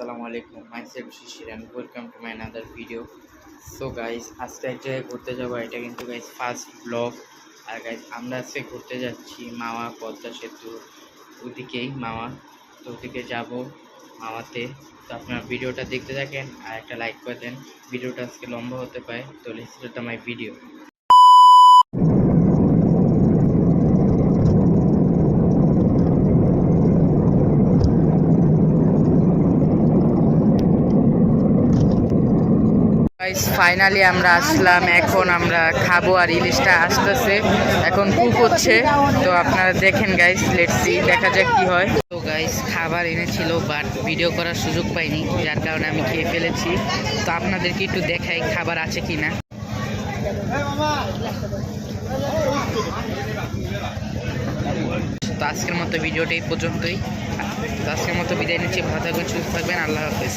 আসসালামু আলাইকুম, myself Shishir and welcome to my another video so guys আজকে এক জায়গায় ঘুরতে যাব, এটা কিন্তু গাইস ফার্স্ট ব্লগ আর গাইস আমরা আজকে ঘুরতে যাচ্ছি মামা পদ্মা সেতু ওদিকেই, মামা তো ওদিকে যাব মামাতে। তো আপনারা ভিডিওটা দেখতে থাকেন আর একটা লাইক করে দেন। ভিডিওটা আজকে লম্বা হতে পারে, তো let's to my video finally আমরা আসলাম, এখন আমরা খাব আর ইলিশটা আসতেছে, এখন কুক হচ্ছে, তো আপনারা দেখেন গাইস লেটস দেখা যাক কি হয়। তো গাইস খাবার এনেছিল বাট ভিডিও করার সুযোগ পাইনি, যার কারণে আমি খেয়ে ফেলেছি। তো আপনাদেরকে একটু দেখাই খাবার আছে কিনা। তো আজকের মতো ভিডিওটা এই পর্যন্তই। তো আজকের মতো বিদায় নিচ্ছি, ভালো থাকবেন, সুস্থ থাকবেন, আল্লাহ হাফেজ।